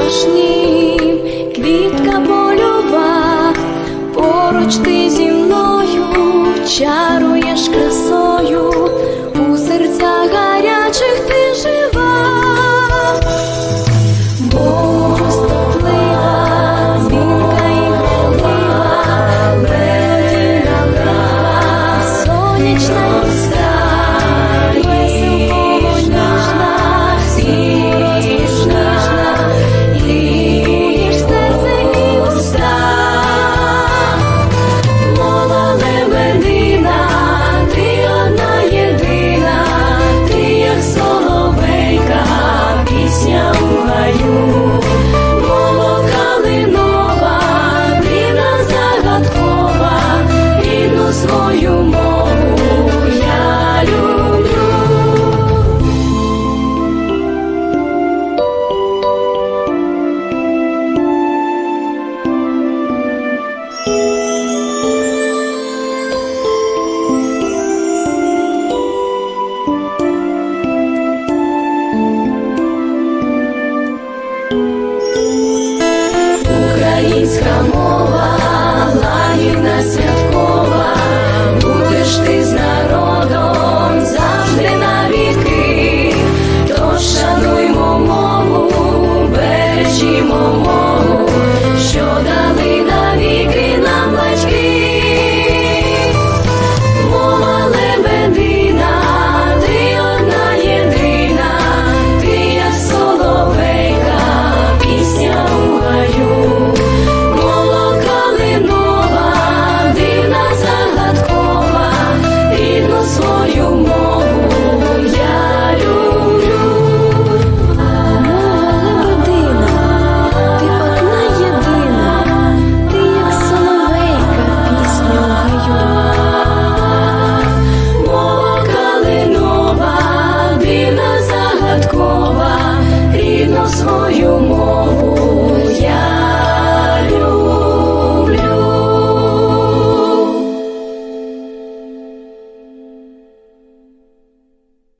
запашні, квітка польова, поруч ти зі мною чаруєш красою, у серцях гарячих ти жива. Бостоплива, дзвінка і мелодійна брава, сонячна Українська мова, лагідна святкова, будеш ти з народом завжди навіки, тож шануймо мову, бережімо мову, що дали